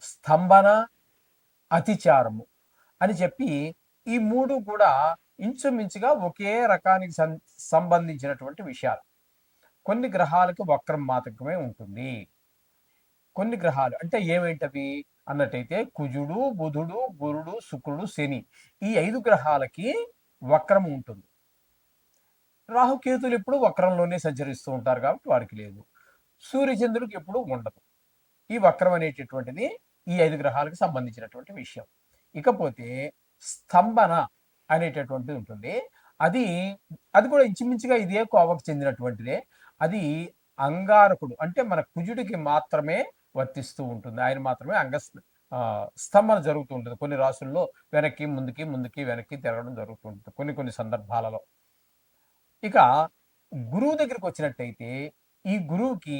స్తంభన అతిచారము అని చెప్పి ఈ మూడు కూడా ఇంచుమించుగా ఒకే రకానికి సం- సంబంధించినటువంటి విషయాలు. కొన్ని గ్రహాలకు వక్రం మాత్రమే ఉంటుంది. కొన్ని గ్రహాలు అంటే ఏమేంటవి? అన్నట్టయితే కుజుడు బుధుడు గురుడు శుక్రుడు శని ఈ ఐదు గ్రహాలకి వక్రం ఉంటుంది. రాహుకేతులు ఎప్పుడు వక్రంలోనే సంచరిస్తూ ఉంటారు కాబట్టి వారికి లేదు. సూర్యచంద్రుడికి ఎప్పుడు ఉండదు. ఈ వక్రం అనేటటువంటిది ఈ ఐదు గ్రహాలకు సంబంధించినటువంటి విషయం. ఇకపోతే స్తంభన అనేటటువంటిది ఉంటుంది. అది అది కూడా ఇంచుమించుగా ఇదే కోవకు చెందినటువంటిదే. అది అంగారకుడు అంటే మన కుజుడికి మాత్రమే వర్తిస్తూ ఉంటుంది. ఆయన మాత్రమే అంగ స్తంభన జరుగుతూ ఉంటుంది. కొన్ని రాసుల్లో వెనక్కి ముందుకి ముందుకి వెనక్కి తిరగడం జరుగుతూ ఉంటుంది. కొన్ని కొన్ని సందర్భాలలో. ఇక గురువు దగ్గరికి వచ్చినట్టయితే ఈ గురువుకి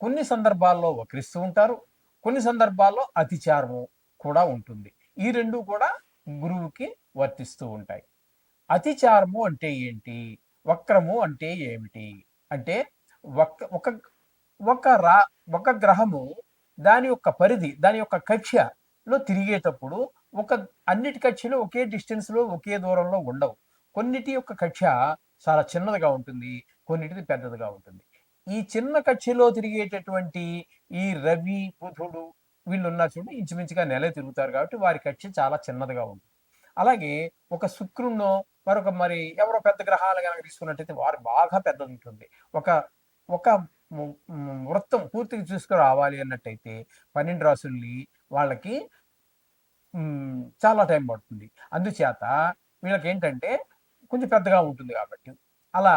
కొన్ని సందర్భాల్లో వక్రిస్తూ ఉంటారు. కొన్ని సందర్భాల్లో అతిచారము కూడా ఉంటుంది. ఈ రెండు కూడా గురువుకి వర్తిస్తూ ఉంటాయి. అతిచారము అంటే ఏంటి? వక్రము అంటే ఏమిటి? అంటే ఒక ఒక ఒక రా ఒక గ్రహము దాని యొక్క పరిధి దాని యొక్క కక్ష్యలో తిరిగేటప్పుడు ఒక అన్నిటి కక్షలు ఒకే డిస్టెన్స్లో ఒకే దూరంలో ఉండవు. కొన్నిటి యొక్క కక్ష చాలా చిన్నదిగా ఉంటుంది కొన్నిటిది పెద్దదిగా ఉంటుంది. ఈ చిన్న కక్షలో తిరిగేటటువంటి ఈ రవి బుధుడు వీళ్ళు ఉన్నా చూడండి ఇంచుమించుగా నెల తిరుగుతారు కాబట్టి వారి కక్ష చాలా చిన్నదిగా ఉంటుంది అలాగే ఒక శుక్రుణ్ణో మరొక మరి ఎవరో పెద్ద గ్రహాలు కనుక తీసుకున్నట్టయితే వారు బాగా పెద్దది ఉంటుంది. ఒక ఒక వృత్తం పూర్తిగా చూసుకుని రావాలి అన్నట్టయితే పన్నెండు రాసుల్ని వాళ్ళకి చాలా టైం పడుతుంది. అందుచేత వీళ్ళకి ఏంటంటే కొంచెం పెద్దగా ఉంటుంది కాబట్టి అలా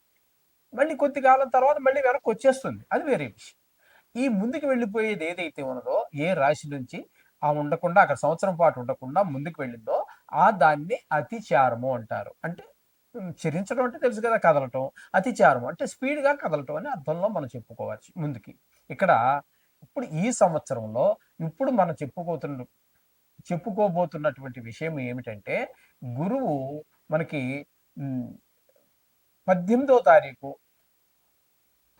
మళ్ళీ కొద్ది కాలం తర్వాత మళ్ళీ వెనక్కి వచ్చేస్తుంది. అది వేరే విషయం. ఈ ముందుకు వెళ్ళిపోయేది ఏదైతే ఉన్నదో ఏ రాశి నుంచి ఆ ఉండకుండా అక్కడ సంవత్సరం పాటు ఉండకుండా ముందుకు వెళ్ళిందో ఆ దాన్ని అతిచారము అంటారు. అంటే ఉమ్, చరించడం అంటే తెలుసు కదా కదలటం. అతిచారం అంటే స్పీడ్గా కదలటం అని అర్థంలో మనం చెప్పుకోవచ్చు ముందుకి. ఇక్కడ ఇప్పుడు ఈ సంవత్సరంలో ఇప్పుడు మనం చెప్పుకోతున్న చెప్పుకోబోతున్నటువంటి విషయం ఏమిటంటే గురువు మనకి పద్దెనిమిదో తారీఖు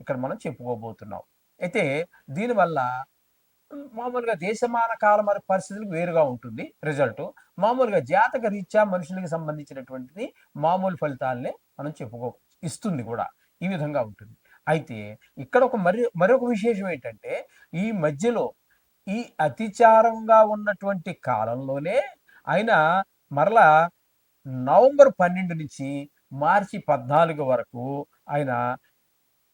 ఇక్కడ మనం చెప్పుకోబోతున్నాం. అయితే దీనివల్ల మామూలుగా దేశమాన కాల మరి పరిస్థితులకు వేరుగా ఉంటుంది రిజల్ట్. మామూలుగా జాతక రీత్యా మనుషులకి సంబంధించినటువంటిది మామూలు ఫలితాలనే మనం చెప్పుకో ఇస్తుంది కూడా. ఈ విధంగా ఉంటుంది. అయితే ఇక్కడ ఒక మరి మరొక విశేషం ఏంటంటే ఈ మధ్యలో ఈ అతిచారంగా ఉన్నటువంటి కాలంలోనే ఆయన మరలా నవంబర్ పన్నెండు నుంచి మార్చి పద్నాలుగు వరకు ఆయన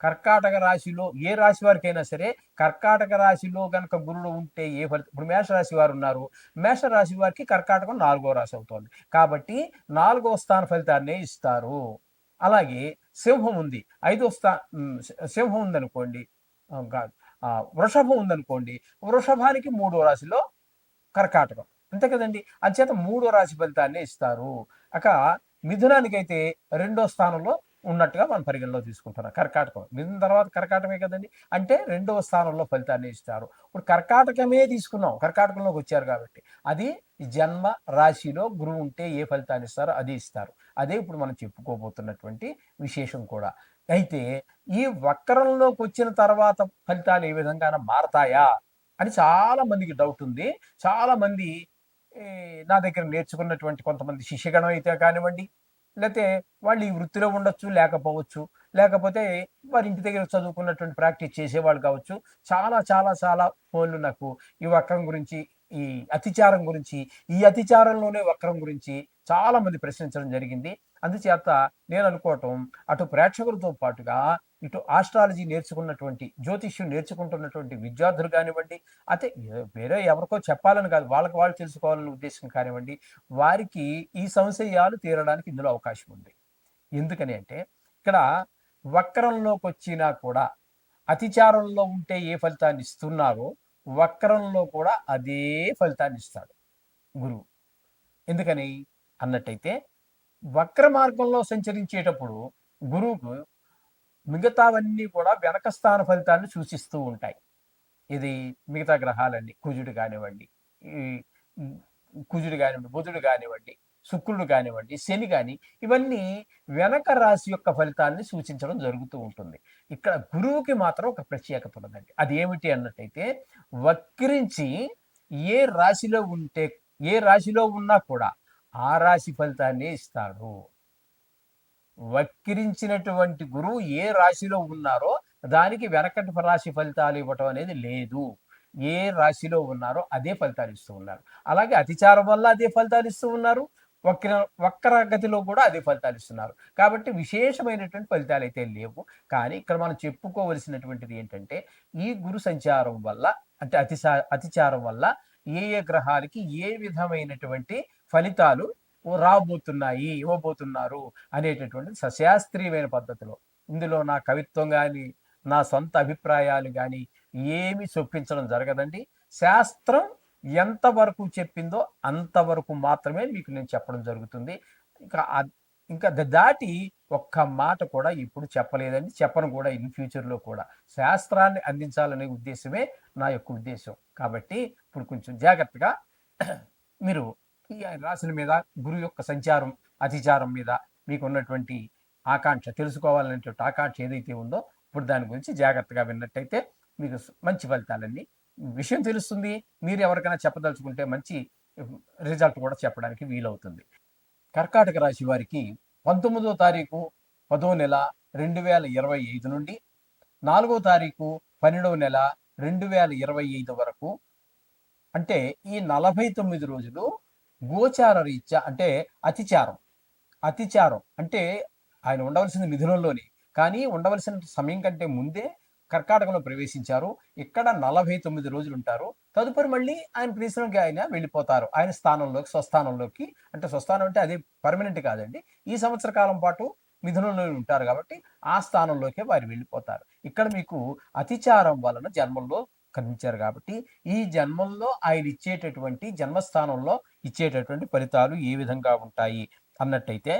కర్కాటక రాశిలో ఏ రాశి వారికైనా సరే కర్కాటక రాశిలో గనక గురుడు ఉంటే ఏ ఫలితం ఇప్పుడు మేషరాశి వారు ఉన్నారు. మేషరాశి వారికి కర్కాటకం నాలుగో రాశి అవుతోంది. కాబట్టి నాలుగో స్థాన ఫలితాన్నే ఇస్తారు. అలాగే సింహం ఉంది. ఐదో స్థా సింహం ఉందనుకోండి. వృషభం ఉందనుకోండి. వృషభానికి మూడో రాశిలో కర్కాటకం. అంతే కదండి? అంచేత మూడో రాశి ఫలితాన్ని ఇస్తారు. అక మిథునానికైతే రెండో స్థానంలో ఉన్నట్టుగా మనం పరిగణలో తీసుకుంటున్నాం. కర్కాటకం. మిథున తర్వాత కర్కాటకమే కదండి? అంటే రెండవ స్థానంలో ఫలితాన్ని ఇస్తారు. ఇప్పుడు కర్కాటకమే తీసుకున్నాం. కర్కాటకంలోకి వచ్చారు కాబట్టి అది జన్మ రాశిలో గురువు ఉంటే ఏ ఫలితాన్ని ఇస్తారో అది ఇస్తారు. అదే ఇప్పుడు మనం చెప్పుకోబోతున్నటువంటి విశేషం కూడా. అయితే ఈ వక్రంలోకి వచ్చిన తర్వాత ఫలితాలు ఏ విధంగా మారతాయా అని చాలా మందికి డౌట్ ఉంది. చాలా మంది నా దగ్గర నేర్చుకున్నటువంటి కొంతమంది శిష్యగణం అయితే కానివ్వండి లేకపోతే వాళ్ళు ఈ వృత్తిలో ఉండొచ్చు లేకపోవచ్చు. లేకపోతే వారి ఇంటి దగ్గర చదువుకున్నటువంటి ప్రాక్టీస్ చేసేవాళ్ళు కావచ్చు. చాలా చాలా చాలా ఫోన్లు నాకు ఈ వక్రం గురించి ఈ అతిచారం గురించి ఈ అతిచారంలోనే వక్రం గురించి చాలా మంది ప్రశ్నించడం జరిగింది. అందుచేత నేను అనుకోవటం అటు ప్రేక్షకులతో పాటుగా ఇటు ఆస్ట్రాలజీ నేర్చుకున్నటువంటి జ్యోతిష్యం నేర్చుకుంటున్నటువంటి విద్యార్థులు కానివ్వండి అయితే వేరే ఎవరికో చెప్పాలని కాదు వాళ్ళకి వాళ్ళు తెలుసుకోవాలనే ఉద్దేశం కానివ్వండి వారికి ఈ సంశయాలు తీరడానికి ఇందులో అవకాశం ఉంది. ఎందుకని అంటే ఇక్కడ వక్రంలోకి వచ్చినా కూడా అతిచారంలో ఉంటే ఏ ఫలితాన్ని ఇస్తున్నారో వక్రంలో కూడా అదే ఫలితాన్ని ఇస్తాడు గురువు. ఎందుకని? అన్నట్టయితే వక్ర మార్గంలో సంచరించేటప్పుడు గురువుకు మిగతావన్నీ కూడా వెనక స్థాన ఫలితాన్ని సూచిస్తూ ఉంటాయి. ఇది మిగతా గ్రహాలన్నీ కుజుడు కానివ్వండి ఈ కుజుడు కానివ్వండి బుధుడు కానివ్వండి శుక్రుడు కానివ్వండి శని కానీ ఇవన్నీ వెనక రాశి యొక్క ఫలితాన్ని సూచించడం జరుగుతూ ఉంటుంది. ఇక్కడ గురువుకి మాత్రం ఒక ప్రత్యేకత ఉన్నదండి. అది ఏమిటి అన్నట్టయితే వక్రించి ఏ రాశిలో ఉంటే ఏ రాశిలో ఉన్నా కూడా ఆ రాశి ఫలితాన్ని ఇస్తాడు. వక్రించినటువంటి గురువు ఏ రాశిలో ఉన్నారో దానికి వెనకటి రాశి ఫలితాలు ఇవ్వటం అనేది లేదు. ఏ రాశిలో ఉన్నారో అదే ఫలితాలు ఇస్తూ ఉన్నారు. అలాగే అతిచారం వల్ల అదే ఫలితాలు ఇస్తూ ఉన్నారు. వక్ర వక్రగతిలో కూడా అదే ఫలితాలు ఇస్తున్నారు. కాబట్టి విశేషమైనటువంటి ఫలితాలు అయితే లేవు. కానీ ఇక్కడ మనం చెప్పుకోవలసినటువంటిది ఏంటంటే ఈ గురు సంచారం వల్ల అంటే అతిశా అతిచారం వల్ల ఏ ఏ గ్రహాలకి ఏ విధమైనటువంటి ఫలితాలు రాబోతున్నాయి ఇవ్వబోతున్నారు అనేటటువంటి సశాస్త్రీయమైన పద్ధతిలో. ఇందులో నా కవిత్వం కానీ నా సొంత అభిప్రాయాలు కానీ ఏమి చొప్పించడం జరగదండి. శాస్త్రం ఎంతవరకు చెప్పిందో అంతవరకు మాత్రమే మీకు నేను చెప్పడం జరుగుతుంది. ఇంకా ఇంకా ద- దాటి ఒక్క మాట కూడా ఇప్పుడు చెప్పలేదండి. చెప్పను కూడా ఇన్ ఫ్యూచర్లో కూడా. శాస్త్రాన్ని అందించాలనే ఉద్దేశమే నా యొక్క ఉద్దేశం. కాబట్టి ఇప్పుడు కొంచెం జాగ్రత్తగా మీరు ఈ రాశుల మీద గురువు యొక్క సంచారం అతిచారం మీద మీకు ఉన్నటువంటి ఆకాంక్ష తెలుసుకోవాలనేటువంటి ఆకాంక్ష ఏదైతే ఉందో ఇప్పుడు దాని గురించి జాగ్రత్తగా విన్నట్టయితే మీకు మంచి ఫలితాలన్నీ విషయం తెలుస్తుంది. మీరు ఎవరికైనా చెప్పదలుచుకుంటే మంచి రిజల్ట్ కూడా చెప్పడానికి వీలవుతుంది. కర్కాటక రాశి వారికి పంతొమ్మిదో తారీఖు పదో నెల రెండు వేల ఇరవై ఐదు నుండి నాలుగో తారీఖు పన్నెండవ నెల రెండు వేల ఇరవై ఐదు వరకు అంటే ఈ నలభై తొమ్మిది రోజులు గోచార రీత్యా అంటే అతిచారం. అతిచారం అంటే ఆయన ఉండవలసింది మిథునంలోనే. కానీ ఉండవలసిన సమయం కంటే ముందే కర్కాటకంలో ప్రవేశించారు. ఇక్కడ నలభై తొమ్మిది రోజులు ఉంటారు తదుపరి మళ్ళీ ఆయన ప్లేస్లోకి ఆయన వెళ్ళిపోతారు. ఆయన స్థానంలోకి స్వస్థానంలోకి. అంటే స్వస్థానం అంటే అదే పర్మనెంట్ కాదండి. ఈ సంవత్సర కాలం పాటు మిథునంలో ఉంటారు కాబట్టి ఆ స్థానంలోకే వారు వెళ్ళిపోతారు. ఇక్కడ మీకు అతిచారం వలన జన్మంలో కనిపించారు కాబట్టి ఈ జన్మంలో ఆయన ఇచ్చేటటువంటి జన్మస్థానంలో ఇచ్చేటటువంటి ఫలితాలు ఏ విధంగా ఉంటాయి అన్నట్టయితే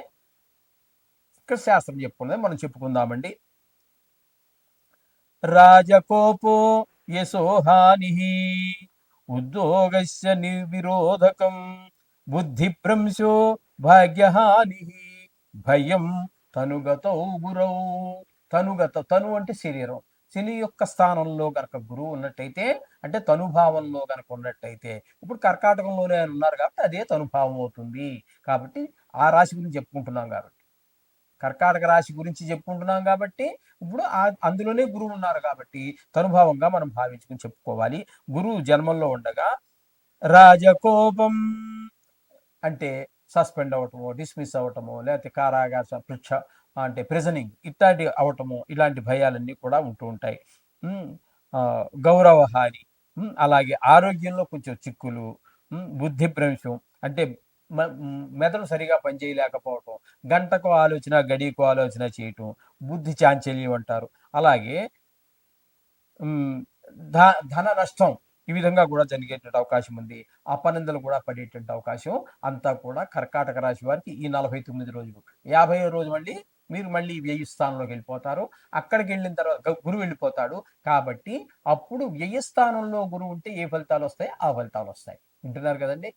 ఇక్కడ శాస్త్రం చెప్పుకున్నది మనం చెప్పుకుందామండి. రాజకోపో యశోహాని ఉద్యోగస్య నిర్విరోధకం బుద్ధిభ్రంశో భాగ్యహాని భయం తనుగతౌ గురౌ తనుగత తను అంటే శరీరం. శని యొక్క స్థానంలో గనక గురువు ఉన్నట్టయితే అంటే తనుభావంలో కనుక ఉన్నట్టయితే ఇప్పుడు కర్కాటకంలోనే ఆయన ఉన్నారు కాబట్టి అదే తనుభావం అవుతుంది. కాబట్టి ఆ రాశి గురించి చెప్పుకుంటున్నాం కాబట్టి. కర్కాటక రాశి గురించి చెప్పుకుంటున్నాం కాబట్టి ఇప్పుడు ఆ- అందులోనే గురువు ఉన్నారు కాబట్టి తనుభావంగా మనం భావించుకుని చెప్పుకోవాలి. గురువు జన్మంలో ఉండగా రాజకోపం అంటే సస్పెండ్ అవటమో డిస్మిస్ అవటమో లేకపోతే కారాగార పృచ్ఛ అంటే ప్రిజనింగ్ ఇట్లాంటి అవటము ఇలాంటి భయాలన్నీ కూడా ఉంటూ ఉంటాయి. గౌరవ హాని గౌరవహాని అలాగే ఆరోగ్యంలో కొంచెం చిక్కులు బుద్ధి భ్రంశం అంటే మెదడు సరిగా పనిచేయలేకపోవటం గంటకు ఆలోచన గడియకు ఆలోచన చేయటం బుద్ధి చాంచల్యం అంటారు. అలాగే ధ ధన నష్టం ఈ విధంగా కూడా జరిగేటువంటి అవకాశం ఉంది. అపనిందలు కూడా పడేటువంటి అవకాశం అంతా కూడా కర్కాటక రాశి వారికి ఈ నలభై తొమ్మిది రోజులు. యాభై రోజు మళ్ళీ మీరు మళ్ళీ వ్యయ స్థానంలోకి వెళ్ళిపోతారు. అక్కడికి వెళ్ళిన తర్వాత గురువు వెళ్ళిపోతాడు. కాబట్టి అప్పుడు వ్యయ స్థానంలో గురువు ఉంటే ఏ ఫలితాలు వస్తాయి? ఆ ఫలితాలు వస్తాయి. వింటున్నారు కదండి?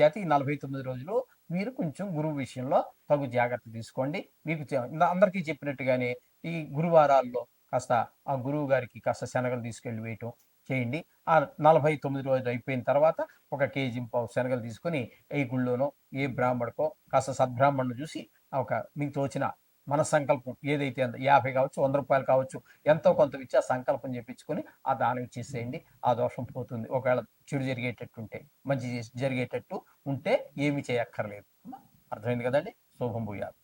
చేత ఈ నలభై తొమ్మిది రోజులు మీరు కొంచెం గురువు విషయంలో తగు జాగ్రత్త తీసుకోండి. మీకు అందరికీ చెప్పినట్టుగానే ఈ గురువారాల్లో కాస్త ఆ గురువు గారికి కాస్త శనగలు తీసుకెళ్ళి వేయటం చేయండి. ఆ నలభై తొమ్మిది రోజులు అయిపోయిన తర్వాత ఒక కేజీ పావు శనగలు తీసుకొని ఏ గుళ్ళోనో ఏ బ్రాహ్మణకో కాస్త సద్బ్రాహ్మణ్ను చూసి ఒక మీకు తోచిన మన సంకల్పం ఏదైతే అంత యాభై కావచ్చు వంద రూపాయలు కావచ్చు ఎంతో కొంత ఇచ్చి ఆ సంకల్పం చెప్పించుకొని ఆ దానం ఇచ్చేసేయండి ఆ దోషం పోతుంది. ఒకవేళ చెడు జరిగేటట్టు ఉంటే మంచి జరిగేటట్టు ఉంటే ఏమి చేయక్కర్లేదు. అర్థమైంది కదండి? శుభం భూయాత్.